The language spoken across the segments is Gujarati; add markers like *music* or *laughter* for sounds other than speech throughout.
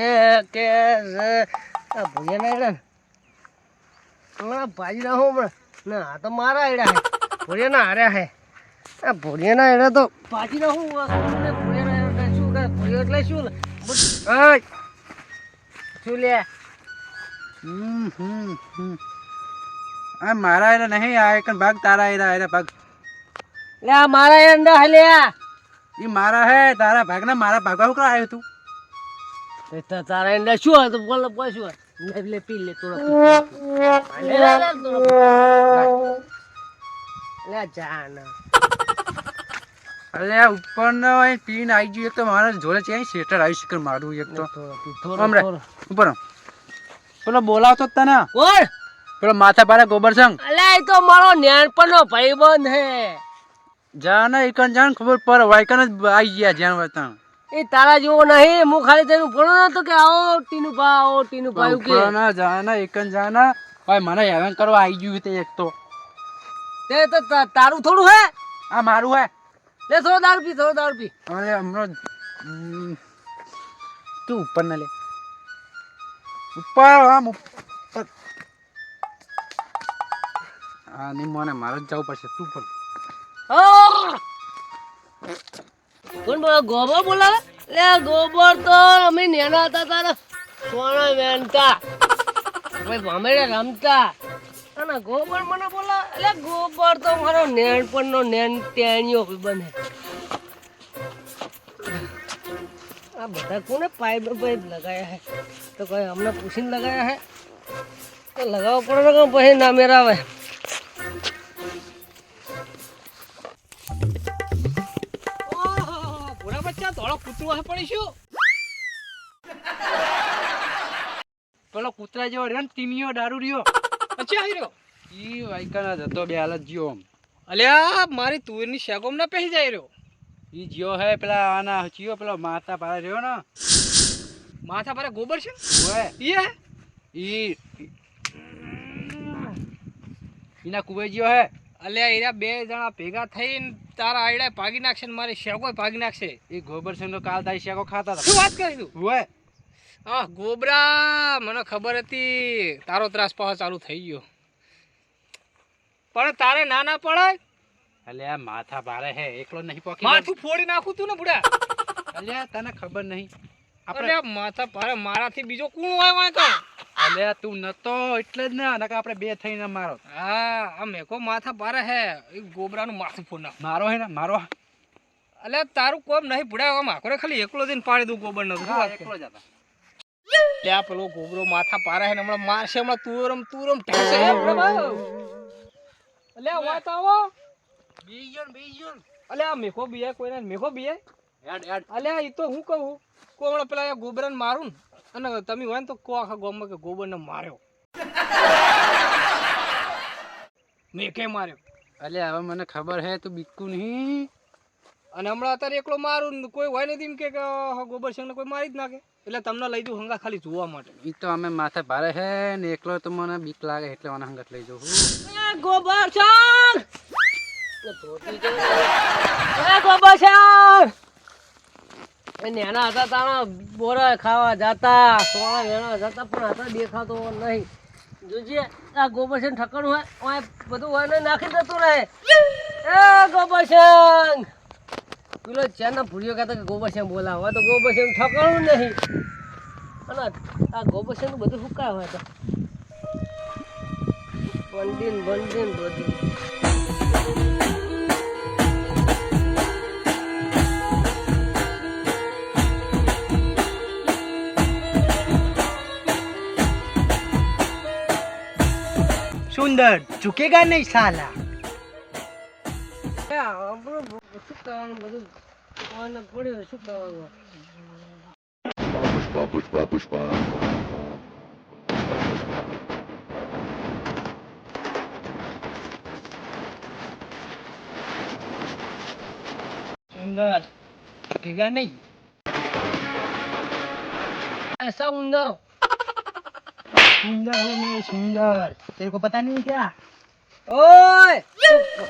મેં કે આ ભૂયા ના એડા હમણાં ભાજી ના હું ના આ તો મારા એડા હે. ના હાર્યા હે. આ ના એડા તો. ભાજી ના હું ભૂયા ના એડા શું કરે ભૂયો એટલે શું લે? શું લે? હમ હમ હમ. આ મારા એના નહીં આ એક ભાગ તારા એના એના ભાગ. લે આ મારા એડા હે લે. ઈ મારા હે તારા ભાગ ના મારા ભાગવા હું આવ્યો એ તો? તારા એને શું હોય તો બોલ બોલ શું હોય? લે પી લે થોડો લે લે લે થોડો પી. લે જા ના અરે ઉપર નો પીને આવી ગયું એક તો મારા જોડે છે સેટર આવી શીખર મારું એક તો. ઉપર પેલો બોલાવતો તને. કોણ પેલો માથા પાડે ગોબર સંગ. અલ્યા એ તો મારો નેણપણનો ભાઈબંધ હે. જાને એકન જાન ખબર પર વાયકન જ આવી ગયા જ્યાં વતન એ તારા જેવો નહીં હું ખાલી તેનું ભણો નતો કે આવો ટીનું ભા આવો ટીનું ભા એવું કે. ના જા ને એકન જા ને. ભાઈ મને હેવન કરવા આવી ગયું તે એક તો. તે તો તારું થોડું હે? આ મારું હે. લે થોડો દારૂ પી થોડો દારૂ પી. અરે હમણાં હમ, તું ઉપર ના લે. ઉપર આમ ઉપર. આ નહીં મને મારે જ જવું પડશે. તું પણ! કોણ ગોબર બોલાવે લે, ગોબર તો અમે નેના હતા તારા. સોના વેનતા ભાઈ ભમેડે રમતા. અને ગોબર મને બોલા એટલે ગોબર તો મારો નેણપણનો નેણ ટેણીઓ બને. આ બધા કોને પાઇપ પાઇપ લગાયા હે? તો કોઈ અમને પૂછીને લગાયા હે? તો લગાવવો પડે ને પછી ના મેરાવે. હે પડીશું પેલો કૂતરા જેવો રહ્યો ને તીમિયો દારૂ રહ્યો. પછી આવી રહ્યો. ઈ વાયકન જતો બે હાલત આમ. અલ્યા, મારી તુવેરની શેગોમ ના પહેરી જાય રહ્યો. ઈ જ્યો હે, પેલા આના ચિયો પેલો માથા પાડે રહ્યો ને. માથા પારે ગોબર છે ઓય. ઈ હે? ઈ. ઈના કુવે જ્યો હે. અલ્યા, એરા બે જણા ભેગા થઈને તારા આયડા ભાગી નાખશે ને મારી શેકો ભાગી નાખશે. એ ગોબરસિંહ નો કાલ તારી શેકો ખાતા હતા. શું વાત કરી તું? આ ગોબરા મને ખબર હતી. તારો ત્રાસ પાછો ચાલુ થઈ ગયો. પણ તારે ના ના પડાય? અલ્યા માથા ભારે હે એકલો નહીં પોકી માથું ફોડી નાખું તું ને બુડા. અલ્યા તને ખબર નહીં. આપણે માથા ભારે મારાથી બીજો કોણ હોય હોય તો અલ્યા તું નતો એટલે જ ને નકા આપણે બે થઈને મારો. હા આ મેકો માથા પારે હે. એ ગોબરાનું માથું ફોડ મારો હે ને મારો. અલે તારું કોમ નહીં ભૂડા આમ આખરે ખાલી એકલો જઈને પાડી દઉં ગોબર નો હા, એકલો જ હતા. ત્યાં પેલો ગોબરો માથા પારે હે ને હમણાં મારશે હમણાં તુરમ તુરમ ઠેસે અલ્યા વાત આવો. બીજો ને બીજો ને. અલ્યા આ મેકો બીએ કોઈને મેકો બીયા હેડ હેડ. અલ્યા એ તો હું કહું? કોમણા પેલા ગોબરાને મારું ને. અને તમે હોય ને તો કો આખા ગામમાં કે ગોબરને માર્યો. મેકે માર્યો? એટલે હવે મને ખબર હે તું બીકું નહીં. અને હમણાં અત્યારે એકલો મારું ને કોઈ હોય નથી એમ કે કે ગોબર સિંહને કોઈ મારી જ નાખે. એટલે તમને લઈ જવું હંગા ખાલી જોવા માટે. એ તો અમે માથે ભારે હે ને એકલો તો મને બીક લાગે એટલે મને હંગત લઈ જવું ગોબર. એ ગોબર એ નેના હતા તાણા બોરા ખાવા જતા સોળા વેણા જતા, પણ હતા દેખાતો નહીં. જોજે, આ ગોબર ઠક્કર હોય, ઓય બધું હોય નાખી દેતું રહે. એ ગોબર પેલો ચેના ભૂલ્યો કહેતા કે ગોબર સિંહ બોલાવો. તો ગોબર સિંહ ઠકણું નહીં. અને આ ગોબર સિંહ બધું હુકાય હોય તો. બંડીન બંડીન બધું. ઉંદર ચૂકેગા નહીં સાલા. પુષ્પા પુષ્પા પુષ્પા ઉંદર ચૂકેગા નહીં. એસા ઉંદર. सुंदर हूँ मैं सुंदर तेरे को पता नहीं क्या ओए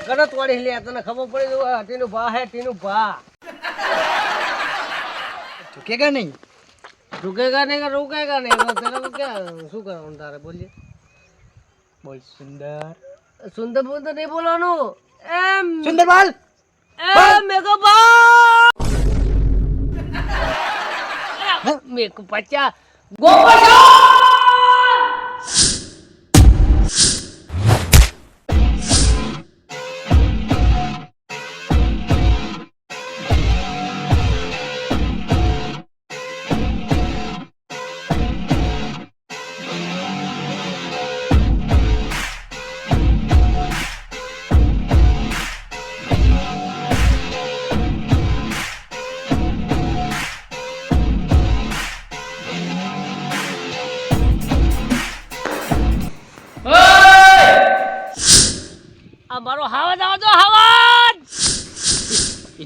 તને તોડી લે તને ખબર પડી જવું આ ટીનું ભા હે ટીનું ભા ચૂકેગા નહીં રૂકેગા નહીં કે રૂકેગા નહીં હવે તને તો ક્યાં શું કરવાનું તારે બોલીએ બોલ સુંદર સુંદર સુંદર નહીં બોલવાનું એમ સુંદર બોલ એમ મેકો બા મેકો પચા ગોપા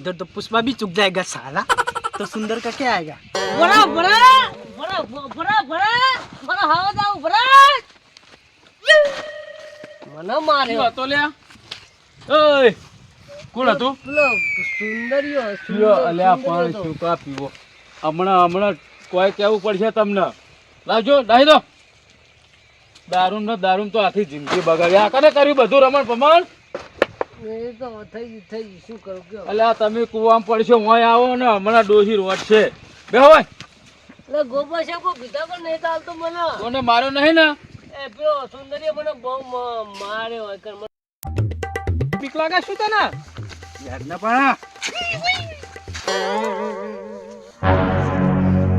इधर तो पुष्पा भी चुक जाएगा साला तो सुंदर का क्या आएगा ભરા ભરા ભરા ભરા ભરા મારો હાવજ આવો ભરા મને માર્યો તો લ્યા ઓય કોણ હતું પેલો સુંદરીયો પીવો અલ્યા સુંદરીયો પણ હતો. શું કા પીવો હમણાં હમણાં કોઈ કેવું પડશે તમને લાવજો ડાહી દો દારૂ ને દારૂ તો આખી જિંદગી બગાડી આ કને કર્યું બધું રમણ પમણ એ તો થઈ તમે કુવામ પડશો હોય આવો ને હમણાં ડોસી રોટ છે. બે હોય. એટલે કોઈ બીજા પણ નહીં ચાલતો મને. કોને માર્યો નહીં ને? એ પેલો મને બહુ માર્યો શું તને? યાર ના પાણા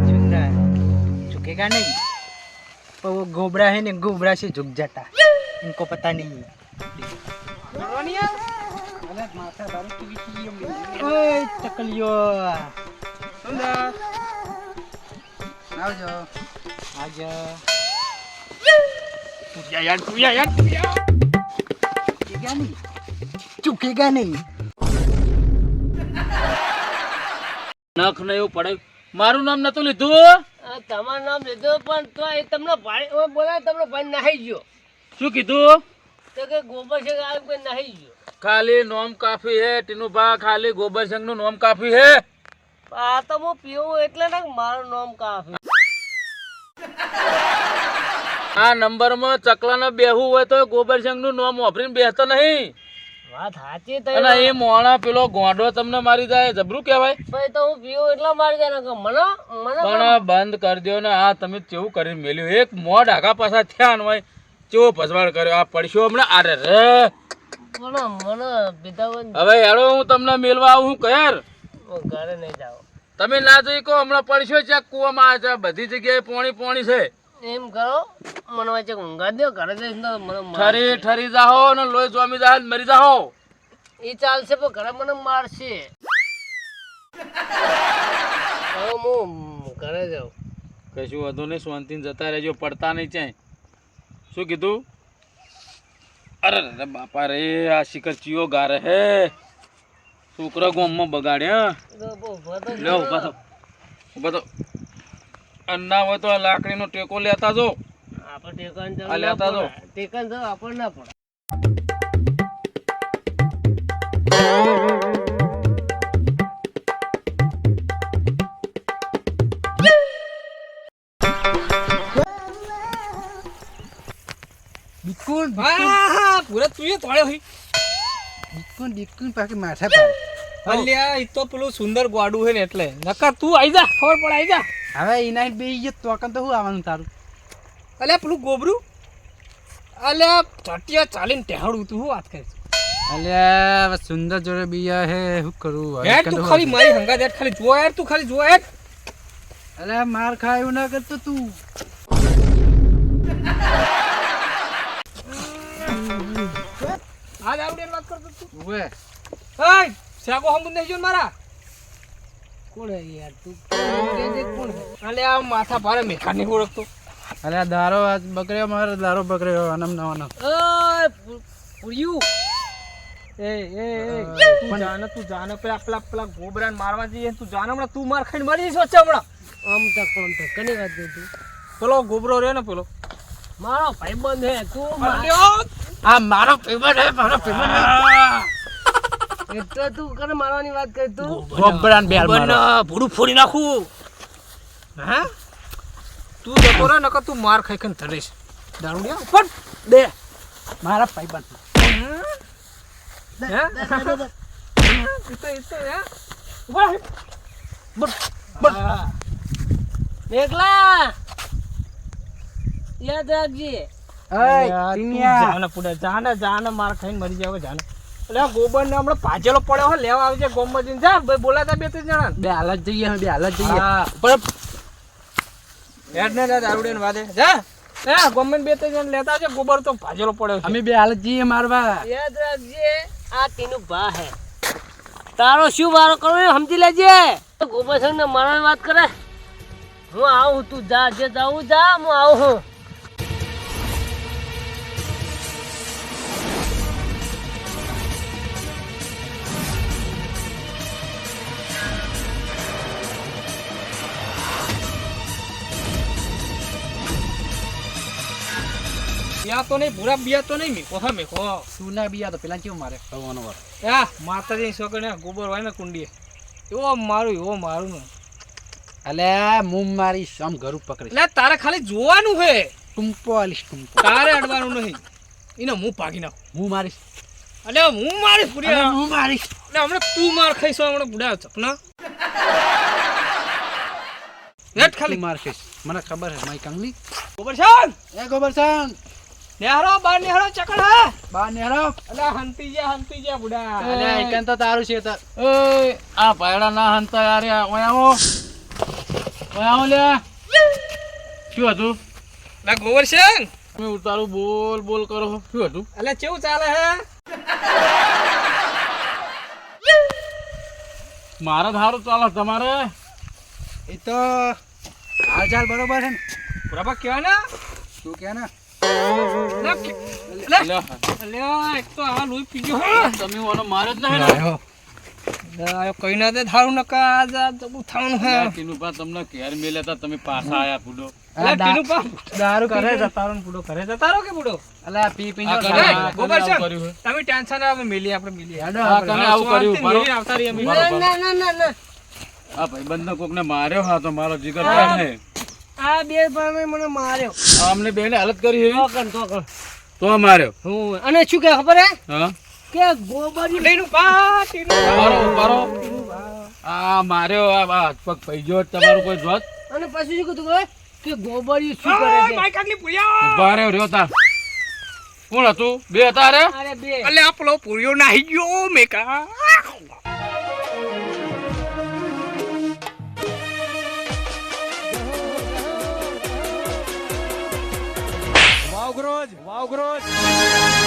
સુંદર ચૂકેગા નહીં. ગોબરા હે ને ગોબરા છે ઝુક જતા પતા નહીં. માથા ભારે તૂટી ગઈ એમ ઓય ચકલિયો સુંદર આવજો. આવજો. તુયા યાર તુયા યાર તુયા ચૂકેગા નહીં. ચૂકેગા નહીં નખ એવું પડે. મારું નામ નતું લીધું? તમારું નામ લીધું પણ તો એ તમને ભાઈ બોલાય તમને ભાઈ નાહી ગયો. શું કીધું? તો કે ગોબર છે આવું કોઈ નાહી ગયો. ખાલી નોમ કાફી હે ટીનુભા ખાલી ગોબરસંગનું નોમ કાફી હે. આ તો હું પીવું એટલે ને મારું નોમ કાફી. આ નંબરમાં ચકલા ને બેહવું હોય તો ગોબરસંગનું નોમ વાપરીને બેસતો નહીં. વાત સાચી અને એ મોણા પેલો ગોંડો તમને મારી જાય જબરું કહેવાય? ભાઈ તો હું પીવું એટલો મારી જાય કે મને મને પણ બંધ કરી દો ને આ તમે કેવું કરીને મેલ્યું. એક મોઢ આગા પાછા થયા ને હોય કેવો ભસવાડ કર્યો? આ પડશો હમણાં? અરે રે! મને મને બીધાવન હવે હેડો હું તમને મેલવા આવું કહેર ઘરે. નહીં જાવ તમે ના જઈ કહો હમણાં પડશો છે કૂવામાં આવે છે બધી જગ્યાએ પોણી પોણી છે. એમ કરો મને વચ્ચે ઊંઘા દો ઘરે જઈશ ને મને ઠરી ઠરી જાહો ને લોહી જોમી જાહો ને મરી જાહો. એ ચાલશે પણ ઘરે મને મારશે. હવે હું ઘરે જાઉં. કશું વધુ નહીં શાંતિને જતા રહેજો પડતા નહીં ચાય શું કીધું? અરે અરે બાપા રે આ શિખર ચિયો ગારે હે. છોકરા ગોમમાં બગાડ્યા. લે ઊભા થો ઊભા થો અન્ના હોય તો આ લાકડીનો ટેકો લેતા જો આપણે ટેકાને લેતા જો. ટેકાને આપણને ના પડે બિકુન પૂરા તું તોડ્યો હી. બિકુન બિકુન પાકે માથા પર. અલ્યા ઈ તો પેલું સુંદર ગોડું હે ને એટલે. નકા તું આઈ જા ખબર પડ આઈ જા. હવે ઇનાઈ બે ઈ તોકન તો હું આવવાનું તારું? અલ્યા પેલું ગોબરું? અલ્યા ચટિયા ચાલીને ટેહાડું તું હું વાત કરીશ. અલ્યા સુંદર જોડે બીયા હે હું કરું? યાર તું ખાલી મારી હંગા દેટ ખાલી જો યાર તું ખાલી જો યાર. અલ્યા માર ખાયું ના કરતો તું. આ દારૂડિયાની વાત કરતો તું. ઉવે. હાય શાકો હમ નહીં જો મારા? કોણ હે યાર તું? કોણ હે અલ્યા આ માથા ભારે મેખા નહીં ઓળખતો અલ્યા દારો આજ બકર્યો મારો દારો બકર્યો આનમ નવાનો ઓય પુરિયું. એ એ એ. તું જાને તું જાને પેલા પેલા પેલા ગોબરાને મારવા જઈએ તું જાને હમણાં તું માર ખાઈને મરી જઈશ વચ્ચે હમણાં. આમ તક કોણ તક કની વાત દે તું પેલો ગોબરો રહ્યો ને પેલો? મારો ભાઈબંધ હે તું માર- અલ્યા આ મારો પેમેન્ટ હે મારો પેમેન્ટ *laughs* એટલે તું કરે મારવાની વાત કરી તું? ગોબરાન બેલ મારો. ભૂડું ફોડી નાખું. હા? તું જતો રહે નકર તું માર ખાઈ ખાઈને ધરીશ. દારૂડિયા ઉપર દે મારા ભાઈબંધ હે? તો તો હે. હા. એકલા યાદ રાખજે. જાને જાને જાને માર ખાઈને મરી જાવ જાને. એટલે ગોબર ને હમણાં ભાજેલો પડ્યો હોય લેવા આવજે ગોમમાં જઈને જા ભાઈ બોલાતા બે ત્રણ જણા. બે હાલત જઈએ બે હાલત જઈએ. પણ હેડ ને દારૂડે વાદે. જા. હે ગોમમાં બે ત્રણ જણા લેતા આવજે. ગોબર તો ભાજેલો પડ્યો અમે બે હાલત જઈએ મારવા. યાદ રાખજે આ તેનું ભા હે. તારો શું વારો કરવો એ સમજી લેજે. ગોબર ગોપાસંગ ને મારવાની વાત કરે. હું આવું તું જા જે જાઉં જા હું આવું હું. બિયા તો નહીં બુરા બિયા તો નહીં મેકો હા મેકો. સુના બિયા તો પેલા કેવું મારે? થવાનો વાર હા માતાજી ગોબર હોય ને કુંડીએ. એવો મારું એવો મારું ને. અલે મું મારી આમ ઘર પકડી એટલે તારે ખાલી જોવાનું હે. ટુંપો આલીશ ટુંપો. તારે અડવાનું નહીં. એને હું ભાગી નાખું. હું મારીશ. અલે હું મારીશ પૂરી હું મારીશ. હમણાં તું માર ખાઈશ હમણાં બુડા ચપના હેટ ખાલી. માર ખાઈશ. મને ખબર છે મારી કંગલી. ગોબર શાન એ ગોબરસન! નેહરો બાર નેહરો ચકડ હે. બાર નેહરો. અલા હંતી જા હંતી જા બુડા. અલે એકન તો તારું છે તો એ આ પાયડા ના હંતા યાર ઓય આવો. ઓય આવો લે. શું હતું? ના શાન તમે ઉતારું બોલ બોલ કરો. શું હતું? અલે કેવું ચાલે હે? મારે ધારું ચાલે તમારે? એ તો હાલ ચાલ બરોબર છે ને. બરાબર કેવા ને? શું કે ને? આ ને, ના આ આ ને આ આ આ ટેન્શન ના આ આપણે. કને આવું રહીએ અમે. બરો. ના ના ના ના આ માર્યો હા તો મારો જીગર હે આ બે ભાઈ મને માર્યો. આ અમને બેને હાલત કરી હે ટોકન ટોકન તો માર્યો. હું અને શું કે ખબર હે? હા? કે ગોબરી લઈને પાટી મારો ઉભારો. આ માર્યો આ હાથ પગ પૈજો ગયો તમારું કોઈ જોત? અને પછી શું કીધું કે કે ગોબરી શું કરે છે? માઈક આગલી પૂર્યા. બારે રહ્યો રહ્યો તાર કોણ હતું? બે હતા રે? અરે બે. એટલે આ પેલો પૂર્યો નાહી ગયો મેકા વાવગ્રોજ વાવગ્રોજ.